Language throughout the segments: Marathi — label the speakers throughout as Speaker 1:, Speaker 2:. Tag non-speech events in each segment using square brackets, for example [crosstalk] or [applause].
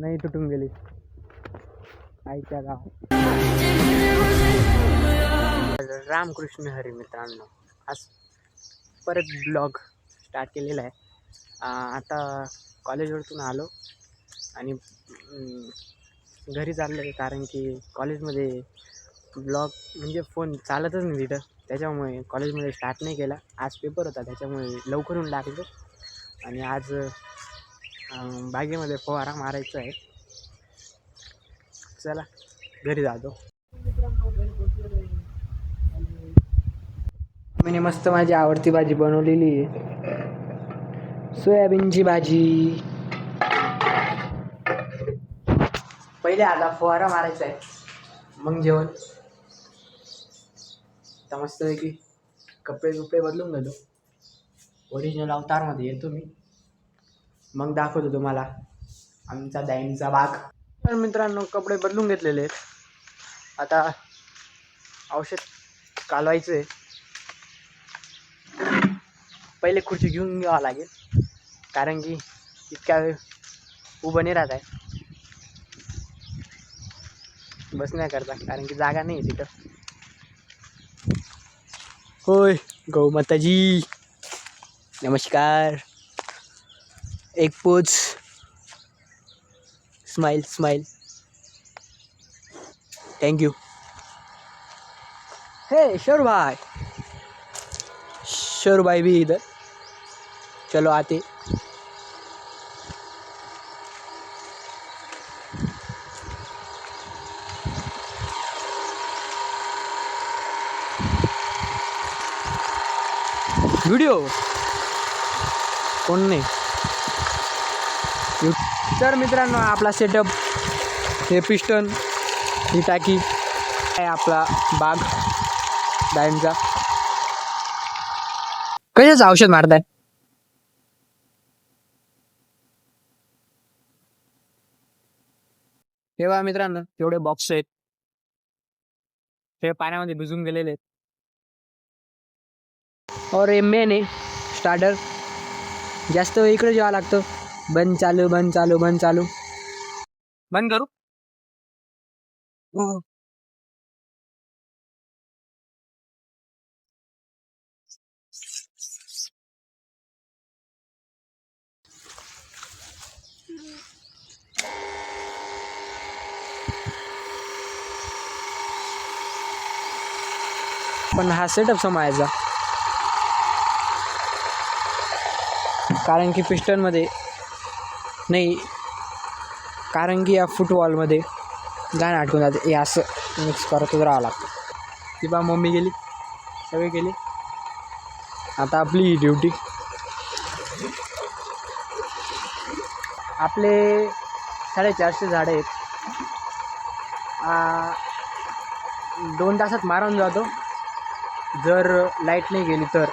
Speaker 1: नाही तुटून गेली. आईच्या गाव. रामकृष्ण हरी मित्रांनो आज परत ब्लॉग स्टार्ट केलेला आहे. आता कॉलेजवरतून आलो आणि घरी चाललं आहे कारण की कॉलेजमध्ये ब्लॉग म्हणजे फोन चालतच नाही तिथं. त्याच्यामुळे कॉलेजमध्ये स्टार्ट नाही केला. आज पेपर होता त्याच्यामुळे लवकर होऊन लागलो आणि आज बागेमध्ये फवारा मारायचा आहे. चला घरी जातो. मी मस्त माझी आवडती भाजी बनवलेली आहे. सोयाबीनची भाजी. पहिले आता फवारा मारायचा आहे. मग जेवण. आता मस्तपैकी कपडे बिपडे बदलून गेलो ओरिजिनल अवतारमध्ये येतो मी. मग दाखवतो तुम्हाला. आमचा डाईनचा बाग. तर मित्रांनो कपडे बदलून घेतलेले आहेत. आता औषध कालवायचं आहे पहिले खुर्ची घेऊन घ्यावा लागेल. कारण की इतक्या वेळ उभं नाही राहत आहे. बसण्याकरता कारण की जागा नाही तिथं. होय गौ माताजी नमस्कार. एक pose smile smile thank you हे शोर भाई शोर भाई भी इधर। चलो आते। वीडियो कोण नाही तर मित्रांनो आपला सेटअप हे पिस्टन ही टाकी आहे आपला बाग डाळिंबचा कशाच औषध मारताय? तेव्हा मित्रांनो तेवढे बॉक्स आहेत. ते पाण्यामध्ये भिजून गेलेले आहेत. और हे मेन आहे स्टार्टर जास्त इकडे जेवा लागतं. बंद चालू बंद चालू बंद चालू. बंद करू? हो. पण हा सेटअप समायचा कारण की पिस्टनमध्ये नाही कारण की या फुटबॉलमध्ये गाणं आठवून जाते. हे असं मिक्स करतच राहावं लागतं. ती बा मम्मी गेली. सगळे गेले. आता आपली ड्युटी आपले साडेचारशे झाडं आहेत. दोन तासात मारून जातो. जर लाइट नाही गेली तर.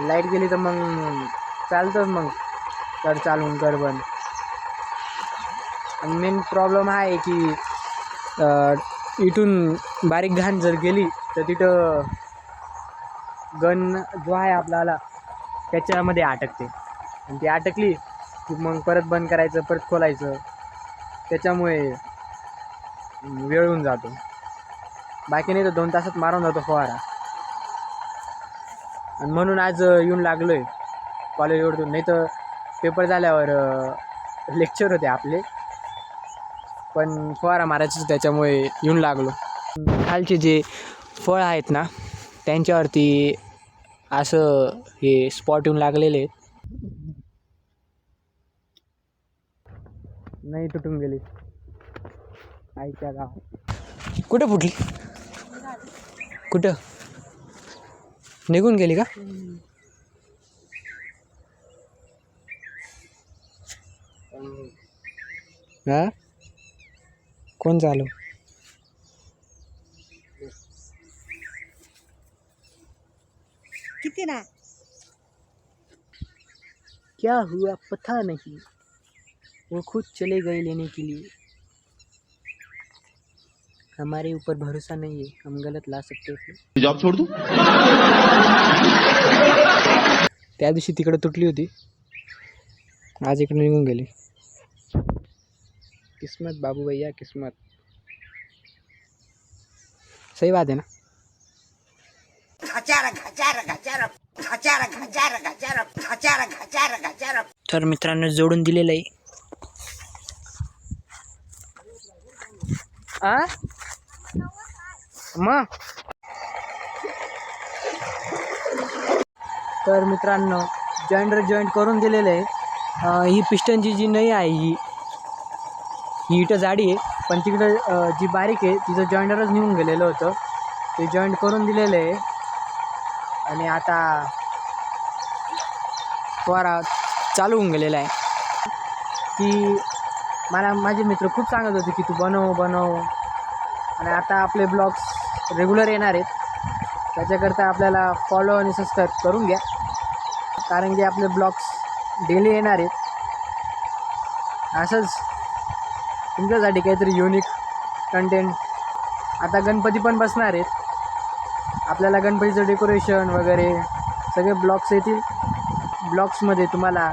Speaker 1: लाइट गेली तर मग चालतं मग. कर चालून कर बंद. आणि मेन प्रॉब्लेम हा आहे की इथून बारीक घाण जर गेली तर तिथं गन जो आहे आपल्याला त्याच्यामध्ये अटकते. आणि ती अटकली की मग परत बंद करायचं परत खोलायचं. त्याच्यामुळे वेळ होऊन जातो. बाकी नाही तर दोन तासात मारून जातो फवारा. आणि म्हणून आज येऊन लागलो आहे कॉलेजवरतून. नाही तर पेपर झाल्यावर लेक्चर होते आपले. पण फवारा मारायचं त्याच्यामुळे येऊन लागलो. खालचे जे फळ आहेत ना त्यांच्यावरती असं हे स्पॉट येऊन लागलेले आहेत. नाही तुटून गेली. आईच्या गाव कुठं फुटली? कुठं? निघून गेली का? हा? कोण चालू
Speaker 2: किती ना?
Speaker 1: क्या हुआ पता नहीं। वो खुद चले गए लेने के लिए। हमारे ऊपर भरोसा नहीं है। हम गलत ला सकते थे।
Speaker 3: जॉब छोड़ दूं?
Speaker 1: त्या दिवशी तिकडे तुटली होती. आज इकडे निघून गेली. किस्मत बाबू भैया किस्मत। सही बात है ना? तर मित्रांनो जोडून दिलेलं आहे. आ? मग तर मित्रांनो जॉईंटर जॉईंट करून दिलेलं आहे. अं, ही पिस्टनची जी नई आहे ही ही इथं जाडी आहे पण तिकडं जी बारीक आहे तिचं जॉईंटरच निघून गेलेलं होतं. ते जॉईंट करून दिलेलं आहे. आणि आता फवारा चालू होऊन गेलेला आहे. की मला माझे मित्र खूप सांगत होते की तू बनव बनव. आणि आता आपले ब्लॉग्स रेग्युलर येणार आहेत. त्याच्याकरता आपल्याला फॉलो आणि सबस्क्राईब करून घ्या. कारण की आपले ब्लॉग्स डेली येणार आहेत. असंच तुमच्यासाठी काहीतरी युनिक कंटेंट आता गणपती पण बसणार आहेत. आपल्याला गणपतीचं डेकोरेशन वगैरे सगळे ब्लॉक्स येतील. ब्लॉक्समध्ये तुम्हाला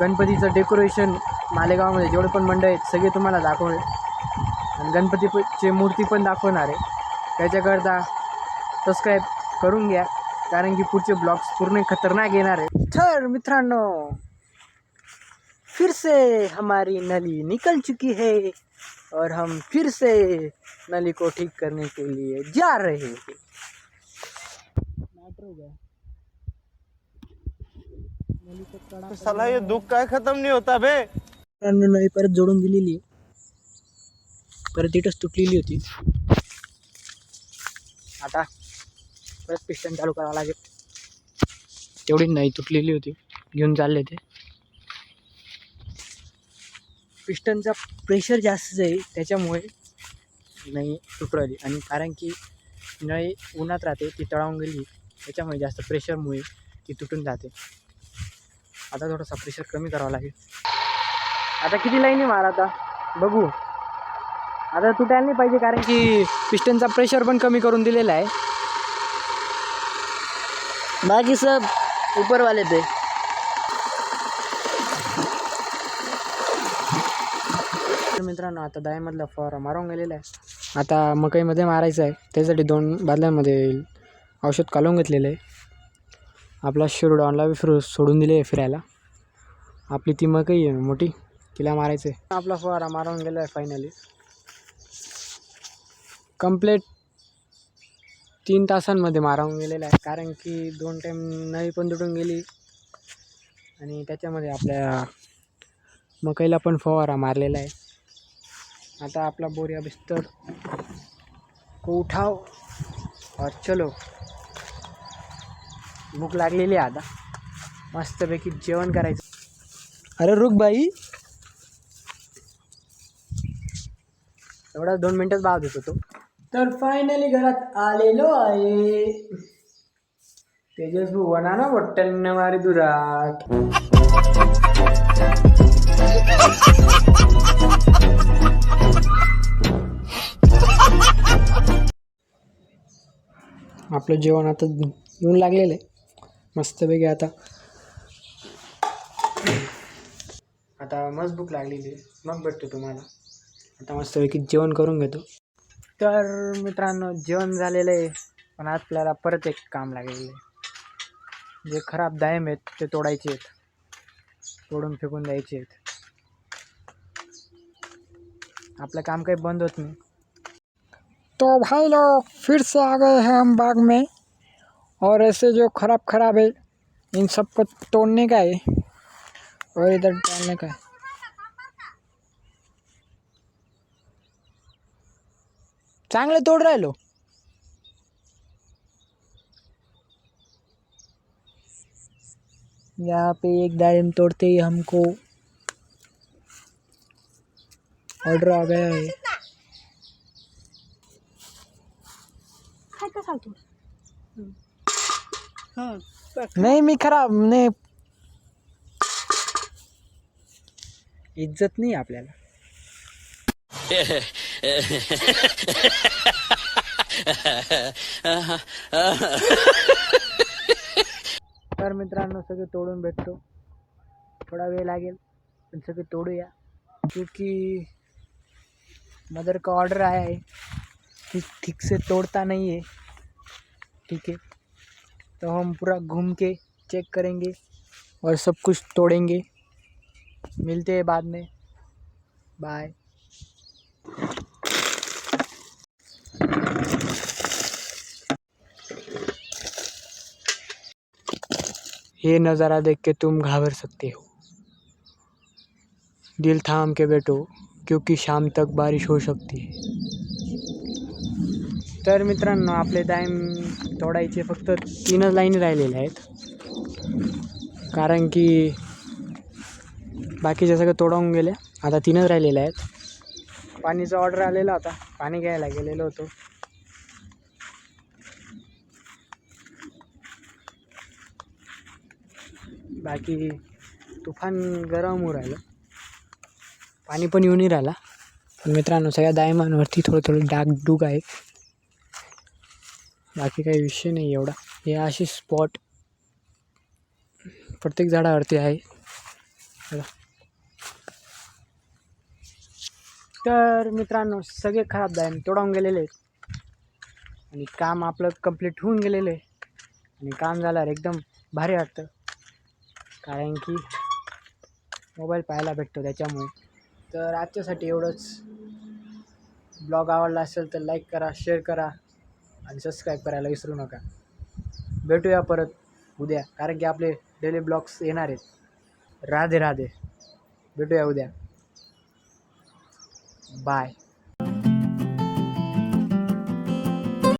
Speaker 1: गणपतीचं डेकोरेशन मालेगावमध्ये जेवढे पण मंडळ आहेत सगळे तुम्हाला दाखवले आणि गणपतीचे मूर्ती पण दाखवणार आहे. त्याच्याकरता सबस्क्राईब करून घ्या कारण की पुढचे ब्लॉग्स पूर्ण खतरनाक येणार आहे तर मित्रांनो फिर से हमारी नली निकल चुकी है और हम फिर से नली को ठीक करने के लिए जा रहे हैं।
Speaker 2: साला ये दुख काय खत्म नहीं होता बे।
Speaker 1: नळी परत जोडून दिलेली आहे. परत इथंच तुटलेली होती। आता। परत पिस्टन चालू करावं लागेल। तेवढी नाही तुटलेली होती घेऊन चालले ते। पिस्टनचा प्रेशर जास्त आहे त्याच्यामुळे नाही तुटू आणि कारण की नळी उन्हात राहते ती तळावून गेली त्याच्यामुळे जास्त प्रेशरमुळे ती तुटून जाते. आता थोडासा प्रेशर कमी करावा लागेल. आता किती लाईनी मार आता? बघू. आता तुटायला नाही पाहिजे कारण की पिस्टनचा प्रेशर पण कमी करून दिलेला आहे. बाकी सब ऊपरवाले ते पे तर मित्रांनो आता दायमधला फवारा मारून गेलेला आहे. आता मकईमध्ये मारायचं आहे. त्यासाठी दोन बादल्यांमध्ये औषध कालवून घेतलेलं आहे. आपला शिरूड ऑनला फिरू सोडून दिले आहे फिरायला. आपली ती मकई आहे मोठी. तिला मारायचं आहे. आपला फवारा मारून गेला आहे फायनली कंप्लेट तीन तासांमध्ये मारावून गेलेला आहे. कारण की दोन टाईम नळी पण तुटून गेली. आणि त्याच्यामध्ये आपल्या मकईला पण फवारा मारलेला आहे. आता आपला बोरिया बिस्तर को उठाव और चलो। भूक लागलेली आहे आता। मस्तपैकी जेवण करायचं। अरे रुक बाई। एवढा दोन मिनटात भाव देत होतो तर फायनली घरात आलेलो आहे। तेजस भुवना ना बट्टन मारी दुराट [laughs] आपलं जेवण आता येऊन लागलेलं आहे. मस्तपैकी आता. आता मस्त भूक लागलेली आहे. मग भेटतो तुम्हाला. आता मस्तपैकी जेवण करून घेतो. तर मित्रांनो जेवण झालेलं आहे. पण आपल्याला परत एक काम लागलेलं आहे. जे खराब दायम आहेत ते तोडायचे आहेत. तोडून फेकून द्यायचे आहेत. आपलं काम काही बंद होत नाही. तो भाई लोग फिर से आ गए हैं हम बाग में। और ऐसे जो खराब खराब है, इन सबको तोड़ने का है। और इधर डालने का है। चांगले तोड राहिलो यहाँ पे एक दायम तोड़ते ही हमको ऑर्डर आ गया है। नहीं मी खराब नाही इज्जत नाही आपल्याला. तर मित्रांनो सगळे तोडून भेटतो. थोडा वेळ लागेल पण सगळे तोडूया. क्योंकि मदर का ऑर्डर आया है कि ठीक से तोड़ता नहीं है. ठीक है। तो हम पूरा घूम के चेक करेंगे और सब कुछ तोड़ेंगे। मिलते हैं बाद में। बाय ये नज़ारा देख के तुम घाबर सकते हो। दिल थाम के बैठो, क्योंकि शाम तक बारिश हो सकती है। तर मित्रांनो, आपले टाईम तोडायचे फक्त तीनच लाईन राहिलेल्या आहेत. कारण की बाकीच्या सगळं तोडावून गेल्या आता तीनच राहिलेल्या आहेत. पाणीचा ऑर्डर आलेला होता. पाणी घ्यायला गेलेलो होतो. बाकी तुफान गरम होऊ राहिलं. पाणी पण येऊन राहिला. पण मित्रांनो सगळ्या दायमांवरती थोडं थोडं डाग डूग आहे. बाकी काही विषय नाही एवढा. हे असे स्पॉट प्रत्येक झाडावरती आहे. तर मित्रांनो सगळे खराब दायम तोडावून गेलेले आहेत. आणि काम आपलं कंप्लीट होऊन गेलेलं आहे. आणि काम झाल्यावर एकदम भारी वाटतं. कारण की मोबाईल पाहायला भेटतो त्याच्यामुळे. तर आजच्यासाठी एवढंच. ब्लॉग आवडला असेल तर लाईक करा शेअर करा. आणि सबस्क्राईब करायला विसरू नका. भेटूया परत उद्या कारण की आपले डेली ब्लॉग्स येणार आहेत. राधे राधे. भेटूया उद्या. बाय